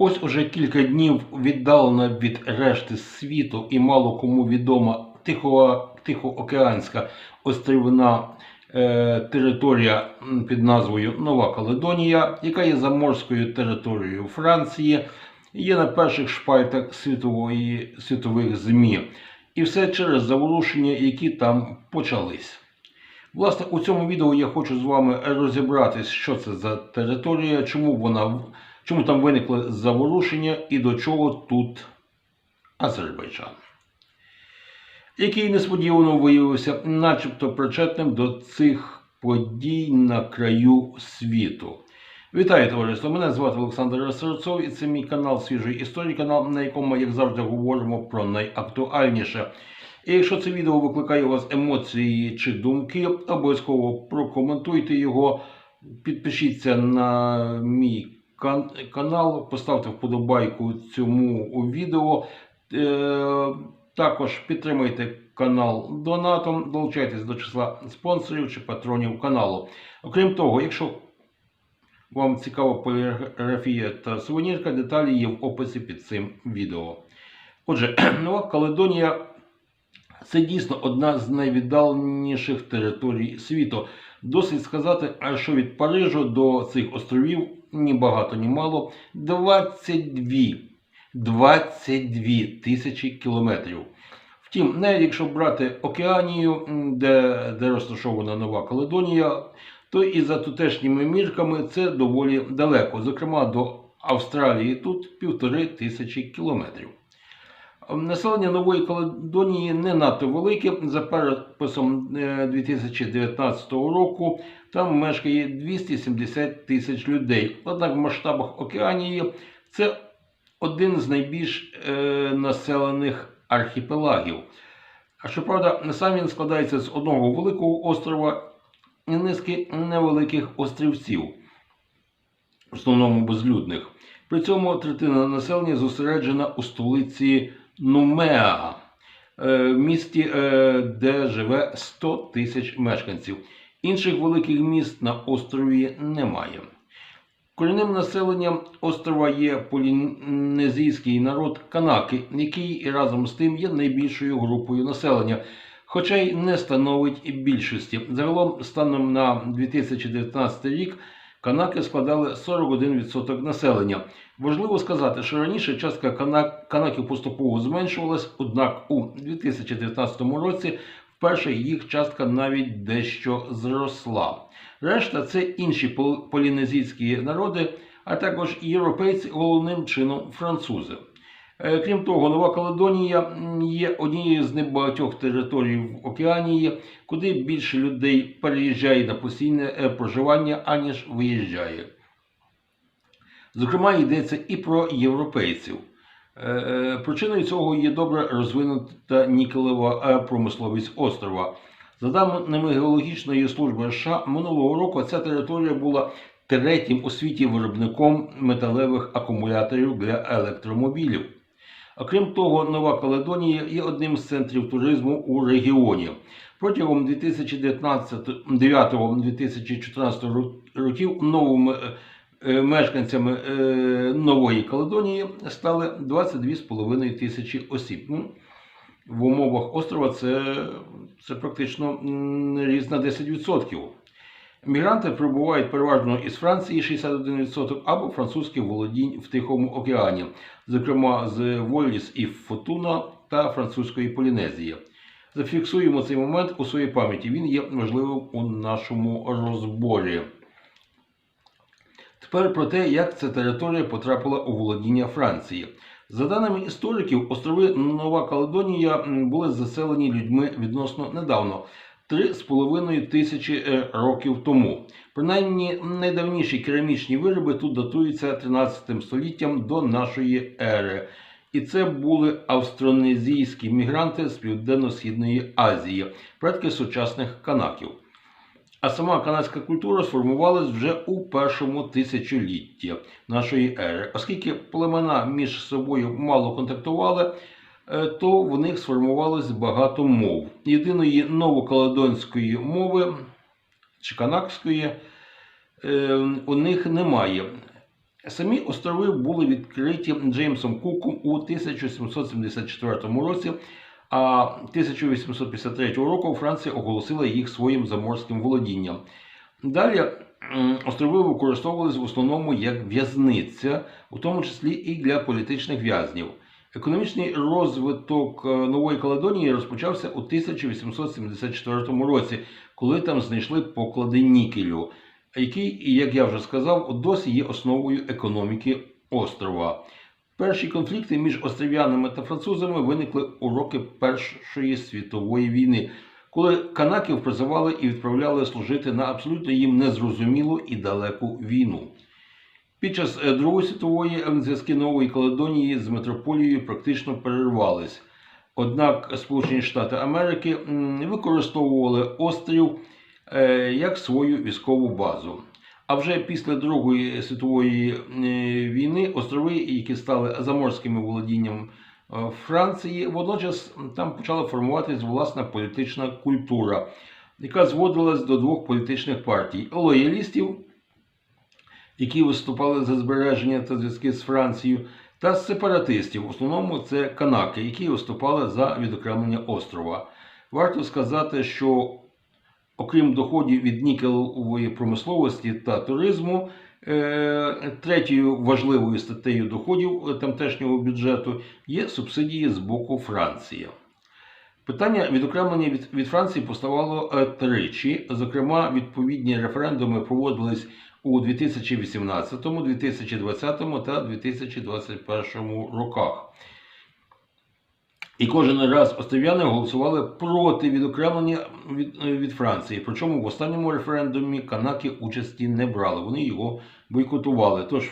Ось уже кілька днів віддалена від решти світу і мало кому відома Тихо, Тихоокеанська острівна е, територія під назвою Нова Каледонія, яка є заморською територією Франції, є на перших шпальтах світової, світових ЗМІ. І все через заворушення, які там почались. Власне, у цьому відео я хочу з вами розібратись, що це за територія, чому вона чому там виникли заворушення і до чого тут Азербайджан, який несподівано виявився, начебто причетним до цих подій на краю світу. Вітаю, товариство! Мене звати Олександр Серцов і це мій канал Свіжий історій, канал, на якому, ми, як завжди, говоримо про найактуальніше. І якщо це відео викликає у вас емоції чи думки, обов'язково прокоментуйте його, підпишіться на мій кан- канал, поставте вподобайку цьому відео. Е, також підтримайте канал донатом, долучайтесь до числа спонсорів чи патронів каналу. Окрім того, якщо вам цікава поліграфія та сувенірка, деталі є в описі під цим відео. Отже, Нова Каледонія це дійсно одна з найвіддаленіших територій світу. Досить сказати, що від Парижу до цих островів ні багато, ні мало 22, 22 тисячі кілометрів. Втім, навіть якщо брати Океанію, де, де розташована Нова Каледонія, то і за тутешніми мірками це доволі далеко. Зокрема, до Австралії тут півтори тисячі кілометрів. Населення Нової Каледонії не надто велике. За переписом е, 2019 року там мешкає 270 тисяч людей. Однак в масштабах Океанії це один з найбільш е, населених архіпелагів. А щоправда, сам він складається з одного великого острова і низки невеликих острівців, в основному безлюдних. При цьому третина населення зосереджена у столиці Нумеа, е, місті, е, де живе 100 тисяч мешканців. Інших великих міст на острові немає. Корінним населенням острова є полінезійський народ Канаки, який разом з тим є найбільшою групою населення, хоча й не становить більшості. Загалом, станом на 2019 рік, канаки складали 41% населення. Важливо сказати, що раніше частка канак, канаків поступово зменшувалась, однак у 2019 році вперше їх частка навіть дещо зросла. Решта це інші полінезійські народи, а також європейці, головним чином французи. Е, Крім того, Нова Каледонія є однією з небагатьох територій в Океанії, куди більше людей переїжджає на постійне е, проживання, аніж виїжджає. Зокрема, йдеться і про європейців. Е, е, Причиною цього є добре розвинута нікелева е, промисловість острова. За даними Геологічної служби США, минулого року ця територія була третім у світі виробником металевих акумуляторів для електромобілів. Окрім того, Нова Каледонія є одним з центрів туризму у регіоні. Протягом 2009-2014 років новими мешканцями е, Нової Каледонії стали 22,5 тисячі осіб. Ну, в умовах острова це, це практично м, ріст на 10%. Мігранти прибувають переважно із Франції 61% або французьких володінь в Тихому океані, зокрема з Воліс і Фотуна та французької Полінезії. Зафіксуємо цей момент у своїй пам'яті. Він є важливим у нашому розборі. Тепер про те, як ця територія потрапила у володіння Франції. За даними істориків, острови Нова Каледонія були заселені людьми відносно недавно. Три з половиною тисячі е, років тому. Принаймні, найдавніші керамічні вироби тут датуються 13 століттям до нашої ери. І це були австронезійські мігранти з Південно-Східної Азії, предки сучасних канаків. А сама канадська культура сформувалась вже у першому тисячолітті нашої ери. Оскільки племена між собою мало контактували, е, то в них сформувалось багато мов. Єдиної новокаледонської мови чи канакської е, у них немає. Самі острови були відкриті Джеймсом Куком у 1774 році, а 1853 року Франція оголосила їх своїм заморським володінням. Далі острови використовувалися в основному як в'язниця, у тому числі і для політичних в'язнів. Економічний розвиток е, Нової Каледонії розпочався у 1874 році, коли там знайшли поклади нікелю, який, як я вже сказав, досі є основою економіки острова. Перші конфлікти між острів'янами та французами виникли у роки Першої світової війни, коли канаків призивали і відправляли служити на абсолютно їм незрозумілу і далеку війну. Під час е, Другої світової зв'язки Нової Каледонії з метрополією практично перервались. Однак Сполучені Штати Америки використовували острів е, як свою військову базу. А вже після Другої світової е, війни острови, які стали заморськими володінням е, Франції, водночас там почала формуватись власна політична культура, яка зводилась до двох політичних партій лоялістів, які виступали за збереження та зв'язки з Францією, та сепаратистів, в основному це канаки, які виступали за відокремлення острова. Варто сказати, що окрім доходів від нікелевої промисловості та туризму, е, третьою важливою статтею доходів тамтешнього бюджету є субсидії з боку Франції. Питання відокремлення від, від Франції поставало е, тричі. Зокрема, відповідні референдуми проводились у 2018, 2020 та 2021 роках. І кожен раз острів'яни голосували проти відокремлення від, е, від Франції. Причому в останньому референдумі канаки участі не брали. Вони його бойкотували. Тож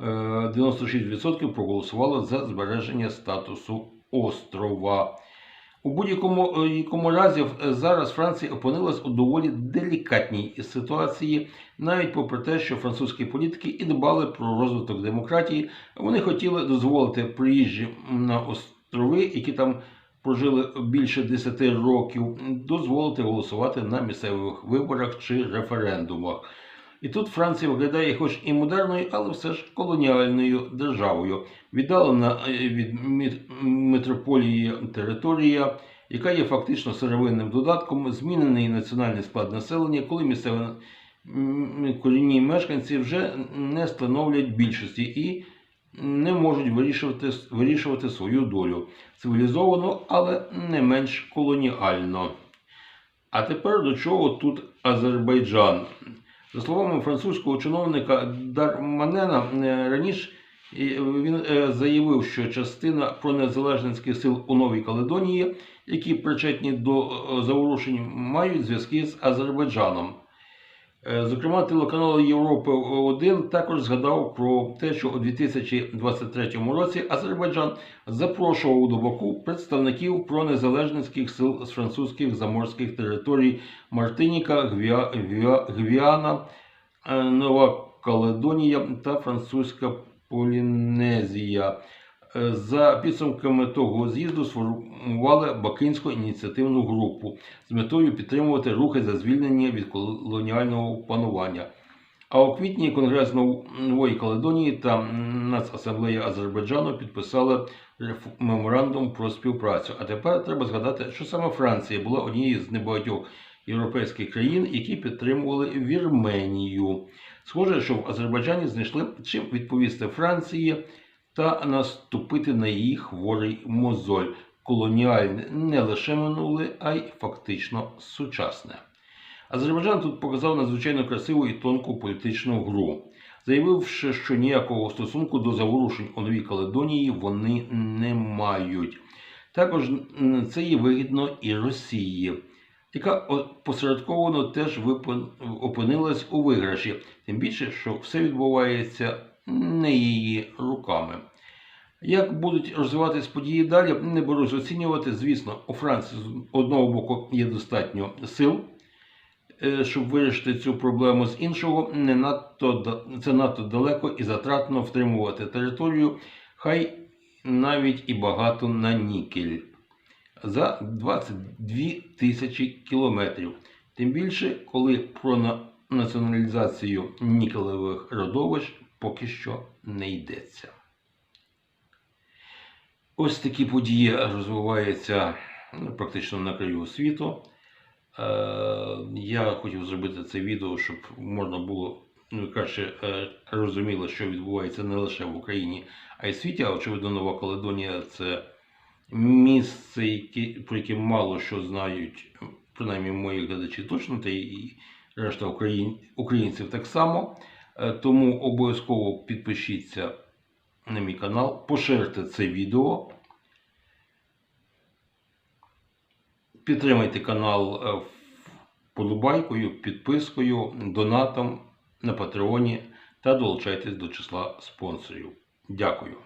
е, 96% проголосували за збереження статусу острова. У будь-якому е, якому разі е, зараз Франція опинилась у доволі делікатній ситуації, навіть попри те, що французькі політики і дбали про розвиток демократії, вони хотіли дозволити приїжджі на острови, які там прожили більше 10 років, дозволити голосувати на місцевих виборах чи референдумах. І тут Франція виглядає хоч і модерною, але все ж колоніальною державою, віддалена е, від метрополії територія, яка є фактично сировинним додатком, змінений національний склад населення, коли місцеві корінні мешканці вже не становлять більшості і не можуть вирішувати, вирішувати свою долю цивілізовано, але не менш колоніально. А тепер до чого тут Азербайджан? За словами французького чиновника Дарманена, е, раніше е, він е, заявив, що частина пронезалежницьких сил у Новій Каледонії, які причетні до заворушень, мають зв'язки з Азербайджаном. Е, Зокрема, телеканал Європи 1 також згадав про те, що у 2023 році Азербайджан запрошував до Баку представників пронезалежницьких сил з французьких заморських територій Мартиніка, Гвіа, Гвіа, Гвіана, е, Нова Каледонія та Французька Полінезія. За підсумками того з'їзду сформували Бакинську ініціативну групу з метою підтримувати рухи за звільнення від колоніального панування. А у квітні Конгрес Нової Каледонії та Нацасамблея Азербайджану підписали меморандум про співпрацю. А тепер треба згадати, що саме Франція була однією з небагатьох європейських країн, які підтримували Вірменію. Схоже, що в Азербайджані знайшли чим відповісти Франції та наступити на її хворий мозоль. Колоніальне не лише минуле, а й фактично сучасне. Азербайджан тут показав надзвичайно красиву і тонку політичну гру, заявивши, що ніякого стосунку до заворушень у Новій Каледонії вони не мають. Також це є вигідно і Росії, яка посередковано теж опинилась у виграші, тим більше, що все відбувається не її руками. Як будуть розвиватись події далі, не берусь оцінювати. Звісно, у Франції з одного боку є достатньо сил, е, щоб вирішити цю проблему. З іншого, не надто це надто далеко і затратно втримувати територію, хай навіть і багато на нікель за 22 тисячі кілометрів. Тим більше, коли про націоналізацію нікелевих родовищ поки що не йдеться. Ось такі події розвиваються ну, практично на краю світу. Е, я хотів зробити це відео, щоб можна було ну, краще е, розуміло, що відбувається не лише в Україні, а й світі. Очевидно, Нова Каледонія це місце, про яке мало що знають, принаймні мої глядачі точно, та і решта українців так само. Е, Тому обов'язково підпишіться на мій канал, поширте це відео. Підтримайте канал подобайкою, підпискою, донатом на Патреоні та долучайтесь до числа спонсорів. Дякую.